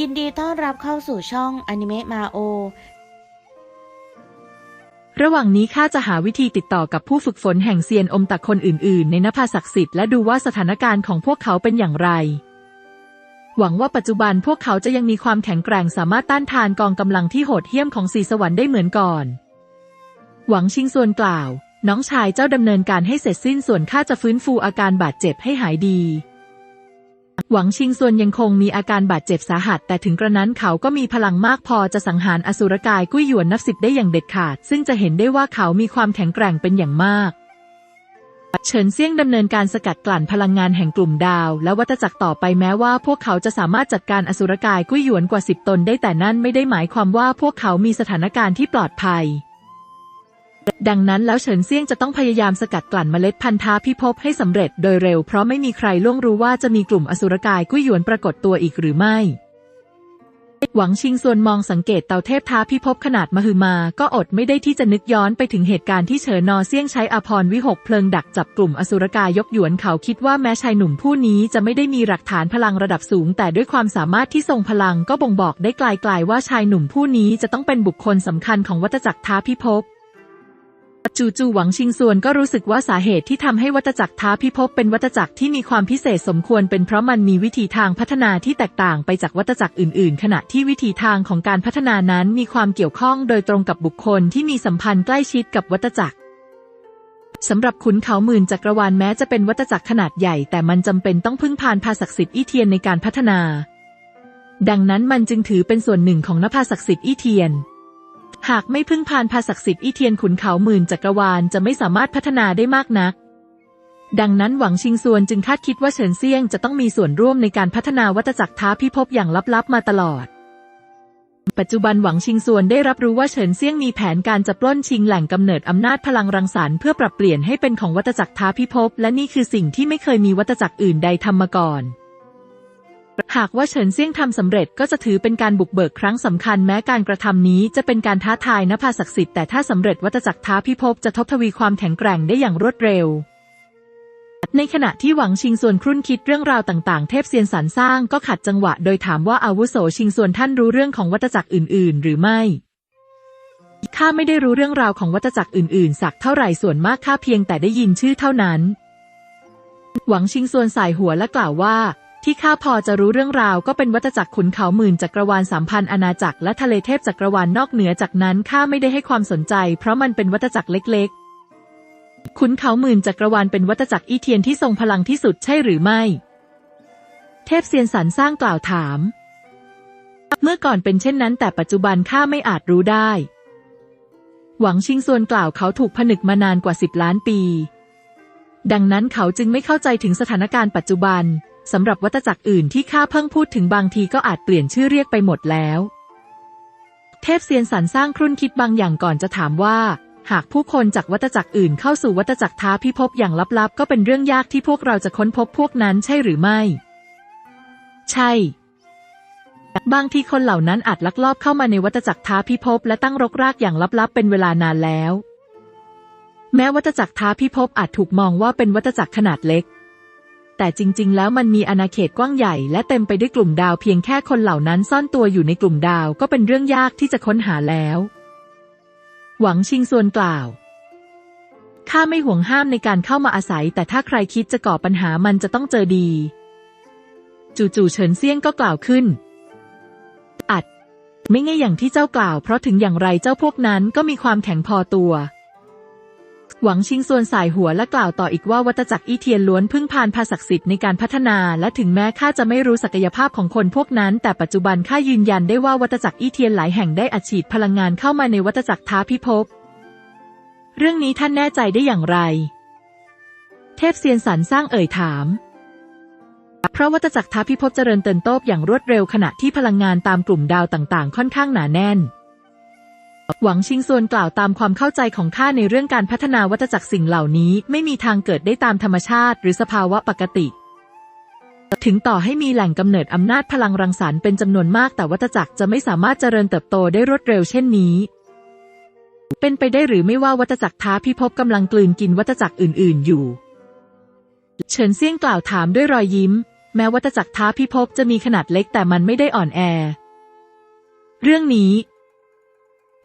ยินดีต้อนรับเข้าสู่ช่องอนิเมะมาโอ ระหว่างนี้ข้าจะหาวิธีติดต่อกับผู้ฝึกฝนแห่งเซียนอมตะคนอื่น ๆ ในนภาศักดิ์สิทธิ์และดูว่าสถานการณ์ของพวกเขาเป็นอย่างไร หวังว่าปัจจุบันพวกเขาจะยังมีความแข็งแกร่งสามารถต้านทานกองกำลังที่โหดเหี้ยมของสีสวรรค์ได้เหมือนก่อน หวังชิงส่วนกล่าว น้องชายเจ้าดำเนินการให้เสร็จสิ้นส่วนข้าจะฟื้นฟูอาการบาดเจ็บให้หายดี หวังชิงส่วนยังคงมีอาการบาดเจ็บสาหัส แต่ถึงกระนั้นเขาก็มีพลังมากพอจะสังหารอสุรกายกุ้ยหยวนนับสิบได้อย่างเด็ดขาด ซึ่งจะเห็นได้ว่าเขามีความแข็งแกร่งเป็นอย่างมาก เฉินเซี่ยงดำเนินการสกัดกลั่นพลังงานแห่งกลุ่มดาว และวัตจักรต่อไปแม้ว่า พวกเขาจะสามารถจัดการอสุรกายกุ้ยหยวนกว่าสิบตนได้แต่นั่นไม่ได้หมายความว่าพวกเขามีสถานการณ์ที่ปลอดภัย ดังนั้นแล้วเฉินเซี่ยงจะต้องพยายามสกัดกลั่นเมล็ดพันธุ์ท้าพิภพให้สำเร็จโดยเร็วเพราะไม่มีใครล่วงรู้ว่าจะมีกลุ่มอสุรกายกุ้ยหยวนปรากฏตัวอีกหรือไม่ หวังชิงส่วนมองสังเกตเตาเทพท้าพิภพขนาดมหึมา ก็อดไม่ได้ที่จะนึกย้อนไปถึงเหตุการณ์ที่เฉินนอเซี่ยงใช้อภรวิหกเพลิงดักจับกลุ่มอสุรกายยกหยวนเขาคิดว่าแม้ชายหนุ่มผู้นี้จะไม่ได้มีหลักฐานพลังระดับสูง แต่ด้วยความสามารถที่ทรงพลังก็บ่งบอกได้ไกลๆว่าชายหนุ่มผู้นี้จะต้องเป็นบุคคลสำคัญของวัตจักรท้าพิภพ จู่ๆหวังชิงส่วนก็รู้สึกว่าสาเหตุที่ทำให้วัตจักรท้าพิภพเป็นวัตจักรที่มีความพิเศษสมควรเป็นเพราะมันมีวิธีทางพัฒนาที่แตกต่างไปจากวัตจักรอื่น ๆ ขณะที่วิธีทางของการพัฒนานั้นมีความเกี่ยวข้องโดยตรงกับบุคคลที่มีสัมพันธ์ใกล้ชิดกับวัตจักรสำหรับขุนเขาหมื่นจักรวาลแม้จะเป็นวัตจักรขนาดใหญ่ แต่มันจำเป็นต้องพึ่งพานภาศักดิ์สิทธิ์อีเทียนในการพัฒนา ดังนั้นมันจึงถือเป็นส่วนหนึ่งของนภาศักดิ์สิทธิ์อีเทียน หากไม่พึ่งพานภาศักดิ์สิทธิ์อีเทียนขุนเขาหมื่นจักรวาลจะไม่สามารถพัฒนาได้มากนัก ดังนั้นหวังชิงซวนจึงคาดคิดว่าเฉินเซี่ยงจะต้องมีส่วนร่วมในการพัฒนาวัตจักรท้าพิภพอย่างลับๆมาตลอด ปัจจุบันหวังชิงซวนได้รับรู้ว่าเฉินเซี่ยงมีแผนการจะปล้นชิงแหล่งกำเนิดอำนาจพลังรังสรรค์เพื่อปรับเปลี่ยนให้เป็นของวัตจักรท้าพิภพและนี่คือสิ่งที่ไม่เคยมีวัตจักรอื่นใดทำมาก่อน หากว่าเฉินเซี่ยงทำสำเร็จก็จะถือเป็นการบุกเบิกครั้งสำคัญแม้การกระทำนี้จะเป็นการท้าทายนภาศักดิ์สิทธิ์แต่ถ้าสำเร็จวัตจักรท้าพิภพจะทบทวีความแข็งแกร่งได้อย่างรวดเร็ว ในขณะที่หวังชิงส่วนครุ่นคิดเรื่องราวต่างๆ เทพเซียนสรรสร้างก็ขัดจังหวะ โดยถามว่าอาวุโสชิงส่วนท่านรู้เรื่องของวัตจักรอื่น ๆ หรือไม่ข้าไม่ได้รู้เรื่องราวของวัตจักรอื่น ๆ สักเท่าไหร่ส่วนมากข้าเพียงแต่ได้ยินชื่อเท่านั้น หวังชิงส่วนสายหัวและกล่าวว่า ที่ข้าพอจะรู้เรื่องราวก็เป็นวัตจักรขุนเขาหมื่นจักรวาลสามพันอาณาจักรและทะเลเทพจักรวาลนอกเหนือจากนั้นข้าไม่ได้ให้ความสนใจ เพราะมันเป็นวัตจักรเล็กๆ ขุนเขาหมื่นจักรวาลเป็นวัตจักรอีเทียนที่ทรงพลังที่สุดใช่หรือไม่ เทพเซียนสันสร้างกล่าวถาม เมื่อก่อนเป็นเช่นนั้นแต่ปัจจุบันข้าไม่อาจรู้ได้ หวังชิงส่วนกล่าวเขาถูกผนึกมานานกว่าสิบล้านปี ดังนั้นเขาจึงไม่เข้าใจถึงสถานการณ์ปัจจุบัน สำหรับวัตจักรอื่นที่ข้าเพิ่งพูดถึงบางทีก็อาจเปลี่ยนชื่อเรียกไปหมดแล้ว เทพเซียนสันสร้างครุ่นคิดบางอย่างก่อนจะถามว่า หากผู้คนจากวัตจักรอื่นเข้าสู่วัตจักรท้าพิภพอย่างลับๆ ก็เป็นเรื่องยากที่พวกเราจะค้นพบพวกนั้นใช่หรือไม่ ใช่ บางทีคนเหล่านั้นอาจลักลอบเข้ามาในวัตจักรท้าพิภพและตั้งรกรากอย่างลับๆ เป็นเวลานานแล้ว แม้วัตจักรท้าพิภพอาจถูกมองว่าเป็นวัตจักรขนาดเล็ก แต่จริง ๆ แล้วมันมีอาณาเขตกว้างใหญ่และเต็มไปด้วยกลุ่มดาวเพียงแค่คนเหล่านั้นซ่อนตัวอยู่ในกลุ่มดาวก็เป็นเรื่องยากที่จะค้นหาแล้ว หวังชิงส่วนกล่าวข้าไม่ห่วงห้ามในการเข้ามาอาศัย แต่ถ้าใครคิดจะก่อปัญหามันจะต้องเจอดี จู่ๆเฉินเซี่ยงก็กล่าวขึ้น อัด ไม่ง่ายอย่างที่เจ้ากล่าว เพราะถึงอย่างไรเจ้าพวกนั้นก็มีความแข็งพอตัว หวังชิงส่วนสายหัวและกล่าวต่ออีกว่าวัตจักรอีเทียนล้วนพึ่งพานภาศักดิ์สิทธิ์ในการพัฒนา และถึงแม้ข้าจะไม่รู้ศักยภาพของคนพวกนั้น แต่ปัจจุบันข้ายืนยันได้ว่าวัตจักรอีเทียนหลายแห่งได้อัดฉีดพลังงานเข้ามาในวัตจักรท้าพิภพเรื่องนี้ท่านแน่ใจได้อย่างไร เทพเซียนสันสร้างเอ่ยถาม เพราะวัตจักรท้าพิภพเจริญเติบโตอย่างรวดเร็วขณะที่พลังงานตามกลุ่มดาวต่างๆ ค่อนข้างหนาแน่น หวังชิงส่วนกล่าวตามความเข้าใจของข้าในเรื่องการพัฒนาวัตจักรสิ่งเหล่านี้ ไม่มีทางเกิดได้ตามธรรมชาติ หรือสภาวะปกติ ถึงต่อให้มีแหล่งกำเนิดอำนาจพลังรังสรรค์เป็นจำนวนมากแต่วัตจักรจะไม่สามารถเจริญเติบโตได้รวดเร็วเช่นนี้เป็นไปได้หรือไม่ว่าวัตจักรท้าพิภพกำลังกลืนกินวัตจักรอื่น ๆ อยู่ เฉินเซี่ยงกล่าวถามด้วยรอยยิ้ม แม้วัตจักรท้าพิภพจะมีขนาดเล็กแต่มันไม่ได้อ่อนแอ เรื่องนี้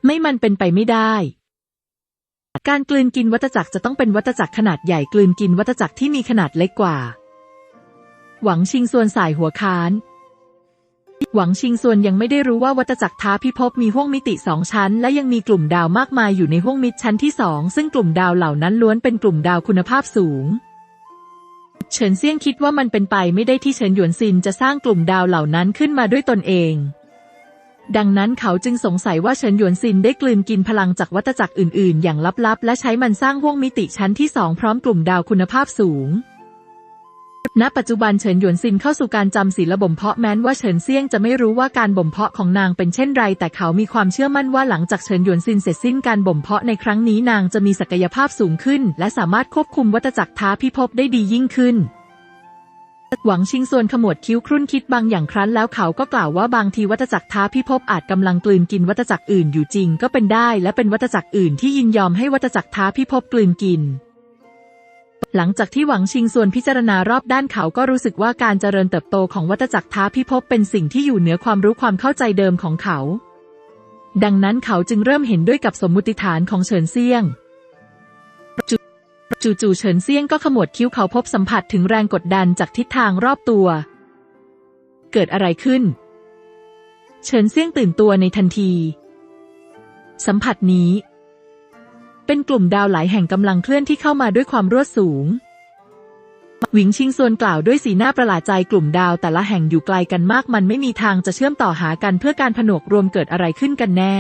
ไม่มันเป็นไปไม่ได้ การกลืนกินวัตจักรจะต้องเป็นวัตจักรขนาดใหญ่กลืนกินวัตจักรที่มีขนาดเล็กกว่า หวังชิงส่วนสายหัวค้าน หวังชิงส่วนยังไม่ได้รู้ว่าวัตจักรท้าพิภพมีห้วงมิติสองชั้น และยังมีกลุ่มดาวมากมายอยู่ในห้วงมิตรชั้นที่สองซึ่งกลุ่มดาวเหล่านั้นล้วนเป็นกลุ่มดาวคุณภาพสูงเฉินเซี่ยงคิดว่ามันเป็นไปไม่ได้ที่เฉินหยวนซินจะสร้างกลุ่มดาวเหล่านั้นขึ้นมาด้วยตนเอง ดังนั้นเขาจึงสงสัยว่าเฉินหยวนซินได้กลืนกินพลังจากวัตจักรอื่นๆ อย่างลับๆ และใช้มันสร้างห้วงมิติชั้นที่สองพร้อมกลุ่มดาวคุณภาพสูง ณ ปัจจุบันเฉินหยวนซินเข้าสู่การจำศีลบ่มเพาะแม้นว่าเฉินเซี่ยงจะไม่รู้ว่าการบ่มเพาะของนางเป็นเช่นไร แต่เขามีความเชื่อมั่นว่าหลังจากเฉินหยวนซินเสร็จสิ้นการบ่มเพาะในครั้งนี้นางจะมีศักยภาพสูงขึ้น และสามารถควบคุมวัตจักรท้าพิภพได้ดียิ่งขึ้น หวังชิงส่วนขมวดคิ้วครุ่นคิดบางอย่างครั้นแล้วเขาก็กล่าวว่าบางทีวัตจักรท้าพิภพอาจกำลังกลืนกินวัตจักรอื่นอยู่จริงก็เป็นได้ และเป็นวัตจักรอื่นที่ยินยอมให้วัตจักรท้าพิภพกลืนกิน หลังจากที่หวังชิงส่วนพิจารณารอบด้านเขาก็รู้สึกว่าการเจริญเติบโตของวัตจักรท้าพิภพเป็นสิ่งที่อยู่เหนือความรู้ความเข้าใจเดิมของเขา ดังนั้นเขาจึงเริ่มเห็นด้วยกับสมมุติฐานของเฉินเซียง จู่ๆเฉินเซี่ยงก็ขมวดคิ้วเขาพบสัมผัสถึงแรงกดดันจากทิศทางรอบตัว เกิดอะไรขึ้น เฉินเซี่ยงตื่นตัวในทันที สัมผัสนี้ เป็นกลุ่มดาวหลายแห่งกำลังเคลื่อนที่เข้ามาด้วยความรวดสูง หวิงชิงซวนกล่าวด้วยสีหน้าประหลาดใจกลุ่มดาวแต่ละแห่งอยู่ไกลกันมากมันไม่มีทางจะเชื่อมต่อหากันเพื่อการผนวกรวมเกิดอะไรขึ้นกันแน่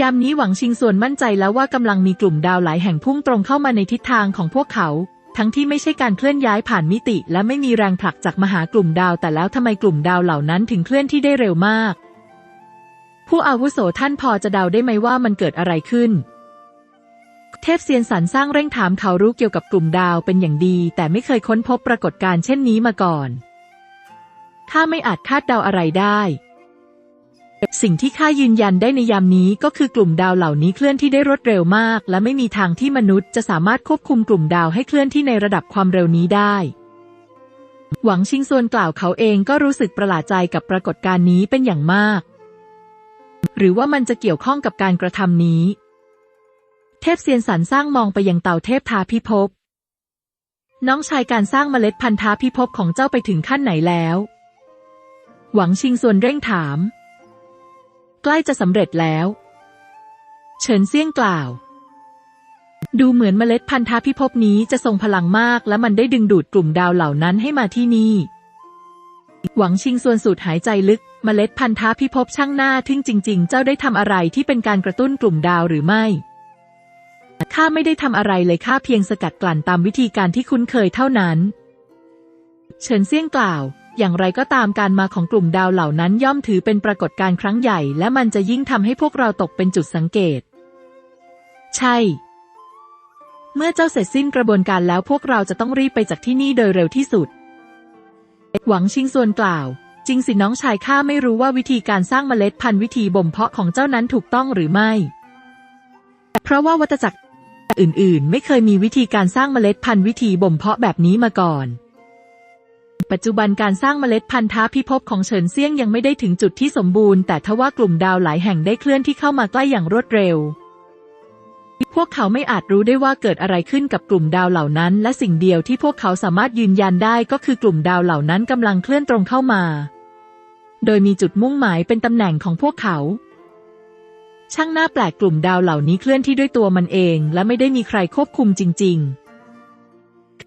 ยามนี้หวังชิงส่วนมั่นใจแล้วว่ากำลังมีกลุ่มดาวหลายแห่งพุ่งตรงเข้ามาในทิศทางของพวกเขา ทั้งที่ไม่ใช่การเคลื่อนย้ายผ่านมิติ และไม่มีแรงผลักจากมหากลุ่มดาว แต่แล้วทำไมกลุ่มดาวเหล่านั้นถึงเคลื่อนที่ได้เร็วมาก ผู้อาวุโสท่านพอจะเดาได้ไหมว่ามันเกิดอะไรขึ้น เทพเซียนสันสร้างเร่งถามเขารู้เกี่ยวกับกลุ่มดาวเป็นอย่างดี แต่ไม่เคยค้นพบปรากฏการณ์เช่นนี้มาก่อนข้าไม่อาจคาดเดาอะไรได้ สิ่งที่ข้ายืนยันได้ในยามนี้ก็คือกลุ่มดาวเหล่านี้เคลื่อนที่ได้รวดเร็วมาก และไม่มีทางที่มนุษย์จะสามารถควบคุมกลุ่มดาวให้เคลื่อนที่ในระดับความเร็วนี้ได้ หวังชิงซวนกล่าวเขาเองก็รู้สึกประหลาดใจกับปรากฏการณ์นี้เป็นอย่างมาก หรือว่ามันจะเกี่ยวข้องกับการกระทำนี้ เทพเซียนสันสร้างมองไปยังเต่าเทพทาพิภพน้องชายการสร้างเมล็ดพันธุ์ทาพิภพของเจ้าไปถึงขั้นไหนแล้ว หวังชิงซวนเร่งถาม ใกล้จะสำเร็จแล้ว เฉินเซี่ยงกล่าว ดูเหมือนเมล็ดพันธุ์ทาพิภพนี้จะทรงพลังมาก และมันได้ดึงดูดกลุ่มดาวเหล่านั้นให้มาที่นี่ หวังชิงส่วนสูดหายใจลึก เมล็ดพันธุ์ทาพิภพช่างหน้าทึ่งจริง ๆ เจ้าได้ทำอะไรที่เป็นการกระตุ้นกลุ่มดาวหรือไม่ข้าไม่ได้ทำอะไรเลยข้าเพียงสกัดกลั่นตามวิธีการที่คุ้นเคยเท่านั้น เฉินเซี่ยงกล่าว อย่างไรก็ตามการมาของกลุ่มดาวเหล่านั้นย่อมถือเป็นปรากฏการณ์ครั้งใหญ่ และมันจะยิ่งทำให้พวกเราตกเป็นจุดสังเกต ใช่ เมื่อเจ้าเสร็จสิ้นกระบวนการแล้วพวกเราจะต้องรีบไปจากที่นี่โดยเร็วที่สุด หวังชิงส่วนกล่าว จริงสิน้องชายข้าไม่รู้ว่าวิธีการสร้างเมล็ดพันธุ์วิธีบ่มเพาะของเจ้านั้นถูกต้องหรือไม่ เพราะว่าวัตจักรอื่นๆ ไม่เคยมีวิธีการสร้างเมล็ดพันธุ์วิธีบ่มเพาะแบบนี้มาก่อน ปัจจุบันการสร้างเมล็ดพันธุ์ท้าพิภพของเฉินเซี่ยงยังไม่ได้ถึงจุดที่สมบูรณ์แต่ทว่ากลุ่มดาวหลายแห่งได้เคลื่อนที่เข้ามาใกล้อย่างรวดเร็ว พวกเขาไม่อาจรู้ได้ว่าเกิดอะไรขึ้นกับกลุ่มดาวเหล่านั้น และสิ่งเดียวที่พวกเขาสามารถยืนยันได้ก็คือกลุ่มดาวเหล่านั้นกำลังเคลื่อนตรงเข้ามา โดยมีจุดมุ่งหมายเป็นตำแหน่งของพวกเขาช่างน่าแปลกกลุ่มดาวเหล่านี้เคลื่อนที่ด้วยตัวมันเอง และไม่ได้มีใครควบคุมจริง ๆ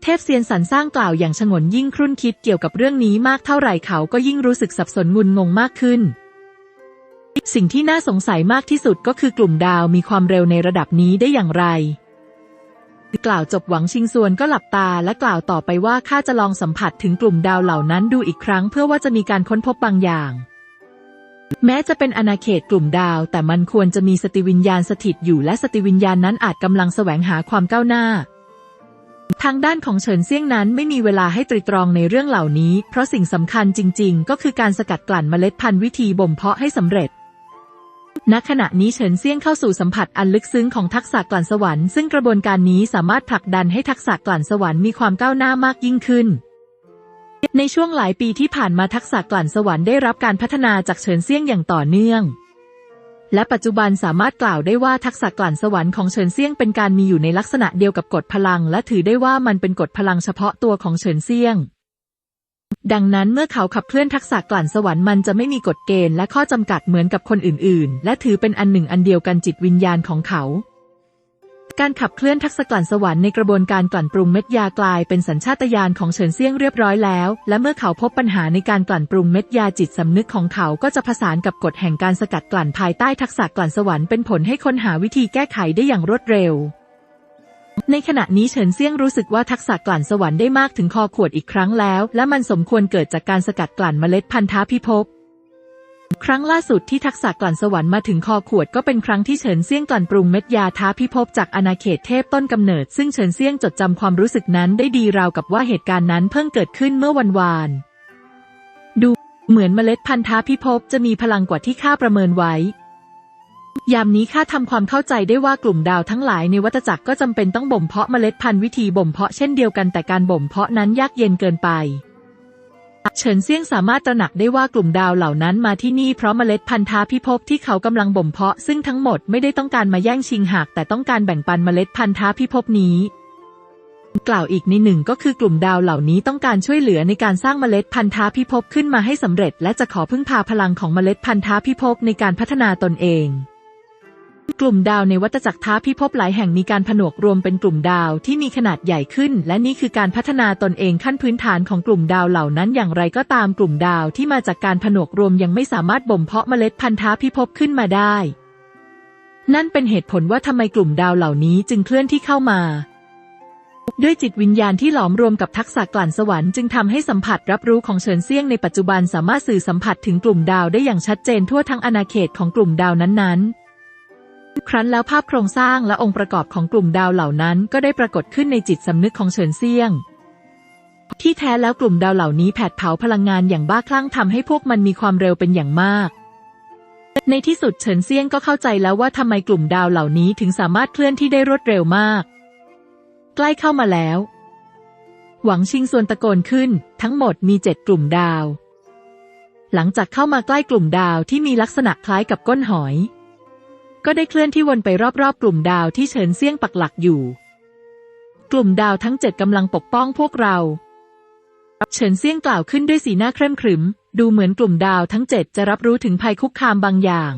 เทพเซียนสันสร้างกล่าวอย่างฉงนยิ่งครุ่นคิดเกี่ยวกับเรื่องนี้มากเท่าไหร่เขาก็ยิ่งรู้สึกสับสนงุนงงมากขึ้น สิ่งที่น่าสงสัยมากที่สุดก็คือกลุ่มดาวมีความเร็วในระดับนี้ได้อย่างไรกล่าวจบหวังชิงซวนก็หลับตาและกล่าวต่อไปว่าข้าจะลองสัมผัสถึงกลุ่มดาวเหล่านั้นดูอีกครั้งเพื่อว่าจะมีการค้นพบบางอย่าง แม้จะเป็นอาณาเขตกลุ่มดาว แต่มันควรจะมีสติวิญญาณสถิตอยู่และสติวิญญาณนั้นอาจกำลังแสวงหาความก้าวหน้า ทางด้านของเฉินเซี่ยงนั้นไม่มีเวลาให้ตรีตรองในเรื่องเหล่านี้ เพราะสิ่งสำคัญจริง ๆ ก็คือการสกัดกลั่นเมล็ดพันธุ์วิธีบ่มเพาะให้สำเร็จ ณ ขณะนี้เฉินเซี่ยงเข้าสู่สัมผัสอันลึกซึ้งของทักษะกลั่นสวรรค์ ซึ่งกระบวนการนี้สามารถผลักดันให้ทักษะกลั่นสวรรค์มีความก้าวหน้ามากยิ่งขึ้นในช่วงหลายปีที่ผ่านมาทักษะกลั่นสวรรค์ได้รับการพัฒนาจากเฉินเซี่ยงอย่างต่อเนื่อง และปัจจุบันสามารถกล่าวได้ว่าทักษะกลั่นสวรรค์ของเฉินเซี่ยงเป็นการมีอยู่ในลักษณะเดียวกับกฎพลัง และถือได้ว่ามันเป็นกฎพลังเฉพาะตัวของเฉินเซี่ยง ดังนั้นเมื่อเขาขับเคลื่อนทักษะกลั่นสวรรค์มันจะไม่มีกฎเกณฑ์และข้อจำกัดเหมือนกับคนอื่นๆ และถือเป็นอันหนึ่งอันเดียวกันจิตวิญญาณของเขา การขับเคลื่อนทักษะกลั่นสวรรค์ในกระบวนการกลั่นปรุงเม็ดยากลายเป็นสัญชาตญาณของเฉินเซี่ยงเรียบร้อยแล้ว และเมื่อเขาพบปัญหาในการกลั่นปรุงเม็ดยาจิตสำนึกของเขาก็จะผสานกับกฎแห่งการสกัดกลั่นภายใต้ทักษะกลั่นสวรรค์เป็นผลให้ค้นหาวิธีแก้ไขได้อย่างรวดเร็ว ในขณะนี้เฉินเซี่ยงรู้สึกว่าทักษะกลั่นสวรรค์ได้มากถึงคอขวดอีกครั้งแล้ว และมันสมควรเกิดจากการสกัดกลั่นเมล็ดพันธะพิภพ ครั้งล่าสุดที่ทักษะกลั่นสวรรค์มาถึงคอขวดก็เป็นครั้งที่เฉินเซี่ยงกลั่นปรุงเม็ดยาท้าพิภพจากอาณาเขตเทพต้นกำเนิด ซึ่งเฉินเซี่ยงจดจำความรู้สึกนั้นได้ดีราวกับว่าเหตุการณ์นั้นเพิ่งเกิดขึ้นเมื่อวันวาน ดูเหมือนเมล็ดพันธะพิภพจะมีพลังกว่าที่ข้าประเมินไว้ยามนี้ข้าทำความเข้าใจได้ว่ากลุ่มดาวทั้งหลายในวัฏจักรก็จำเป็นต้องบ่มเพาะเมล็ดพันธุ์วิธีบ่มเพาะเช่นเดียวกันแต่การบ่มเพาะนั้นยากเย็นเกินไป เฉินเซี่ยงสามารถตระหนักได้ว่ากลุ่มดาวเหล่านั้นมาที่นี่เพราะเมล็ดพันธาพิภพที่เขากำลังบ่มเพาะซึ่งทั้งหมดไม่ได้ต้องการมาแย่งชิงหาก แต่ต้องการแบ่งปันเมล็ดพันธาพิภพนี้ กล่าวอีกในหนึ่งก็คือกลุ่มดาวเหล่านี้ต้องการช่วยเหลือในการสร้างเมล็ดพันธาพิภพขึ้นมาให้สำเร็จ และจะขอพึ่งพาพลังของเมล็ดพันธาพิภพในการพัฒนาตนเอง กลุ่มดาวในวัฏจักรท้าพิภพหลายแห่งมีการผนวกรวมเป็นกลุ่มดาวที่มีขนาดใหญ่ขึ้น และนี่คือการพัฒนาตนเองขั้นพื้นฐานของกลุ่มดาวเหล่านั้นอย่างไรก็ตามกลุ่มดาวที่มาจากการผนวกรวมยังไม่สามารถบ่มเพาะเมล็ดพันธะพิภพขึ้นมาได้ นั่นเป็นเหตุผลว่าทำไมกลุ่มดาวเหล่านี้จึงเคลื่อนที่เข้ามา ด้วยจิตวิญญาณที่หลอมรวมกับทักษะกลั่นสวรรค์จึงทำให้สัมผัสรับรู้ของเฉินเซี่ยงในปัจจุบันสามารถสื่อสัมผัสถึงกลุ่มดาวได้อย่างชัดเจนทั่วทั้งอาณาเขตของกลุ่มดาวนั้นๆ ครั้นแล้วภาพโครงสร้างและองค์ประกอบของกลุ่มดาวเหล่านั้นก็ได้ปรากฏขึ้นในจิตสำนึกของเฉินเซียง ที่แท้แล้วกลุ่มดาวเหล่านี้แผดเผาพลังงานอย่างบ้าคลั่งทำให้พวกมันมีความเร็วเป็นอย่างมาก ในที่สุดเฉินเซียงก็เข้าใจแล้วว่าทำไมกลุ่มดาวเหล่านี้ถึงสามารถเคลื่อนที่ได้รวดเร็วมาก ใกล้เข้ามาแล้ว หวังชิงส่วนตะโกนขึ้น ทั้งหมดมีเจ็ดกลุ่มดาว หลังจากเข้ามาใกล้กลุ่มดาวที่มีลักษณะคล้ายกับก้นหอย ก็ได้เคลื่อนที่วนไปรอบๆ กลุ่มดาวที่เฉินเซี่ยงปักหลักอยู่ กลุ่มดาวทั้งเจ็ดกำลังปกป้องพวกเราเฉินเซี่ยงกล่าวขึ้นด้วยสีหน้าเคร่งขรึม ดูเหมือนกลุ่มดาวทั้งเจ็ดจะรับรู้ถึงภัยคุกคามบางอย่าง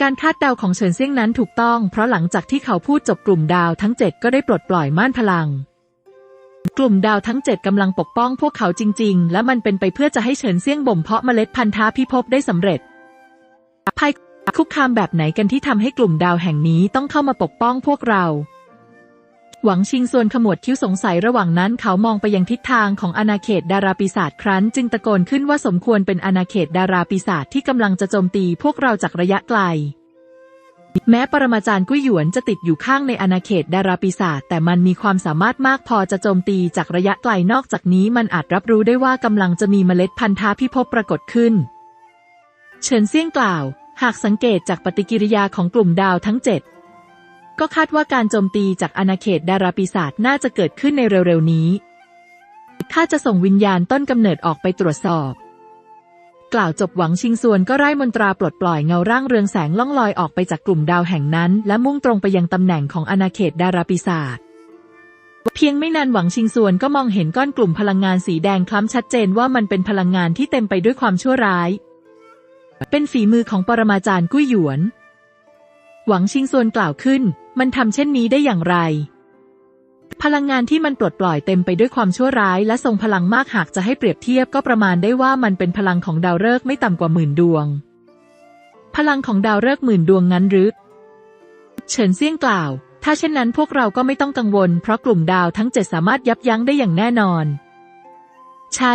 การคาดเดาของเฉินเซี่ยงนั้นถูกต้อง เพราะหลังจากที่เขาพูดจบกลุ่มดาวทั้งเจ็ดก็ได้ปลดปล่อยม่านพลัง กลุ่มดาวทั้งเจ็ดกำลังปกป้องพวกเขาจริง ๆ และมันเป็นไปเพื่อจะให้เฉินเซี่ยงบ่มเพาะเมล็ดพันธะพิภพได้สำเร็จภัย คุกคามแบบไหนกันที่ทำให้กลุ่มดาวแห่งนี้ต้องเข้ามาปกป้องพวกเรา หวังชิงส่วนขมวดคิ้วสงสัยระหว่างนั้นเขามองไปยังทิศทางของอาณาเขตดาราปีศาจครั้น จึงตะโกนขึ้นว่าสมควรเป็นอาณาเขตดาราปีศาจที่กำลังจะโจมตีพวกเราจากระยะไกล แม้ปรมาจารย์กุ้ยหยวนจะติดอยู่ข้างในอาณาเขตดาราปีศาจแต่มันมีความสามารถมากพอจะโจมตีจากระยะไกลนอกจากนี้ มันอาจรับรู้ได้ว่ากำลังจะมีเมล็ดพันธะพิภพปรากฏขึ้น เฉินเซี่ยงกล่าว หากสังเกตจากปฏิกิริยาของกลุ่มดาวทั้งเจ็ดก็คาดว่าการโจมตีจากอาณาเขตดาราปีศาจน่าจะเกิดขึ้นในเร็วๆนี้ ข้าจะส่งวิญญาณต้นกำเนิดออกไปตรวจสอบ กล่าวจบหวังชิงซวนก็ไร้มนตราปลดปล่อยเงาร่างเรืองแสงล่องลอยออกไปจากกลุ่มดาวแห่งนั้น และมุ่งตรงไปยังตำแหน่งของอาณาเขตดาราปีศาจเพียงไม่นานหวังชิงซวนก็มองเห็นก้อนกลุ่มพลังงานสีแดงคล้ำชัดเจนว่ามันเป็นพลังงานที่เต็มไปด้วยความชั่วร้าย เป็นฝีมือของปรมาจารย์กุ้ยหยวน หวังชิงซวนกล่าวขึ้น มันทำเช่นนี้ได้อย่างไร พลังงานที่มันปลดปล่อยเต็มไปด้วยความชั่วร้าย และทรงพลังมากหากจะให้เปรียบเทียบก็ประมาณได้ว่ามันเป็นพลังของดาวฤกษ์ไม่ต่ำกว่าหมื่นดวง พลังของดาวฤกษ์หมื่นดวงงั้นหรือ เฉินเซี่ยงกล่าว ถ้าเช่นนั้นพวกเราก็ไม่ต้องกังวล เพราะกลุ่มดาวทั้งเจ็ดสามารถยับยั้งได้อย่างแน่นอน ใช่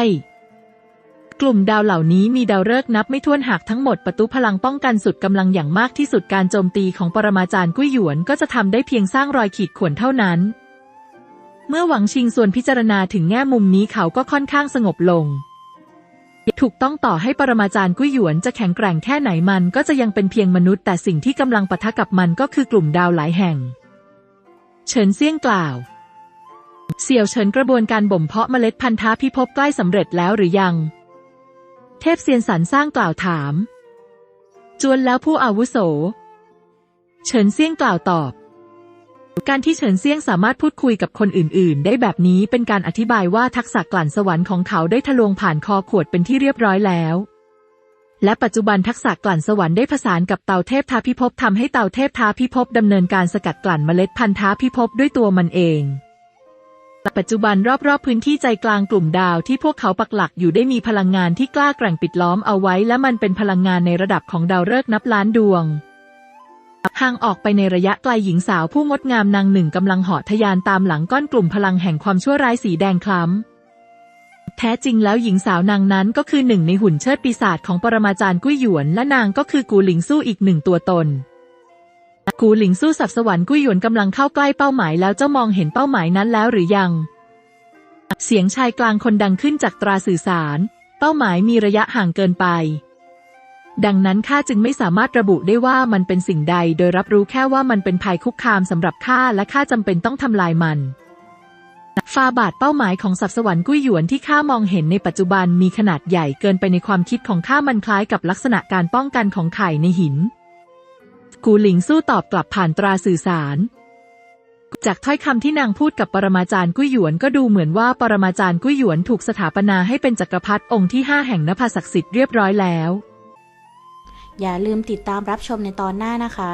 กลุ่มดาวเหล่านี้มีดาวฤกษ์นับไม่ถ้วนหากทั้งหมดประตูพลังป้องกันสุดกำลังอย่างมากที่สุดการโจมตีของปรมาจารย์กุ้ยหยวนก็จะทำได้เพียงสร้างรอยขีดข่วนเท่านั้น เมื่อหวังชิงส่วนพิจารณาถึงแง่มุมนี้เขาก็ค่อนข้างสงบลง ถูกต้องต่อให้ปรมาจารย์กุ้ยหยวนจะแข็งแกร่งแค่ไหนมันก็จะยังเป็นเพียงมนุษย์ แต่สิ่งที่กำลังปะทะกับมันก็คือกลุ่มดาวหลายแห่ง เฉินเซี่ยงกล่าวเสี่ยวเฉินกระบวนการบ่มเพาะเมล็ดพันธุ์ท้าพิภพใกล้สำเร็จแล้วหรือยัง ทพเซียนสันสร้างกล่าวถาม จวนแล้วผู้อาวุโส เฉินเซียงกล่าวตอบ การที่เฉินเซียงสามารถพูดคุยกับคนอื่น ๆ ได้แบบนี้เป็นการอธิบายว่าทักษะกลั่นสวรรค์ของเขาได้ทะลวงผ่านคอขวดเป็นที่เรียบร้อยแล้วและปัจจุบันทักษะกลั่นสวรรค์ได้ผสานกับเตาเทพท้าพิภพทำให้เตาเทพท้าพิภพดำเนินการสกัดกลั่นเมล็ดพันธุ์ท้าพิภพด้วยตัวมันเอง ปัจจุบันรอบๆพื้นที่ใจกลางกลุ่มดาวที่พวกเขาปักหลักอยู่ได้มีพลังงานที่กล้าแกร่งปิดล้อมเอาไว้ และมันเป็นพลังงานในระดับของดาวฤกษ์นับล้านดวงห่างออกไปในระยะไกลหญิงสาวผู้งดงามนางหนึ่งกำลังเหาะทะยานตามหลังก้อนกลุ่มพลังแห่งความชั่วร้ายสีแดงคล้ำ แท้จริงแล้วหญิงสาวนางนั้นก็คือหนึ่งในหุ่นเชิดปีศาจของปรมาจารย์กุ้ยหยวน และนางก็คือกูหลิงสู้อีกหนึ่งตัวตน กูหลิงสู้สับสวรรค์กุ้ยหยวนกำลังเข้าใกล้เป้าหมายแล้วเจ้ามองเห็นเป้าหมายนั้นแล้วหรือยัง เสียงชายกลางคนดังขึ้นจากตราสื่อสาร เป้าหมายมีระยะห่างเกินไป ดังนั้นข้าจึงไม่สามารถระบุได้ว่ามันเป็นสิ่งใด โดยรับรู้แค่ว่ามันเป็นภัยคุกคามสำหรับข้าและข้าจำเป็นต้องทำลายมันฟาบาทเป้าหมายของสับสวรรค์กุ้ยหยวนที่ข้ามองเห็นในปัจจุบันมีขนาดใหญ่เกินไปในความคิดของข้ามันคล้ายกับลักษณะการป้องกันของไข่ในหิน กูหลิงสู้ตอบกลับผ่านตราสื่อสาร จากถ้อยคำที่นางพูดกับปรมาจารย์กุ้ยหยวนก็ดูเหมือนว่าปรมาจารย์กุ้ยหยวนถูกสถาปนาให้เป็นจักรพรรดิองค์ที่ห้าแห่งนภาศักดิ์สิทธิ์เรียบร้อยแล้ว อย่าลืมติดตามรับชมในตอนหน้านะคะ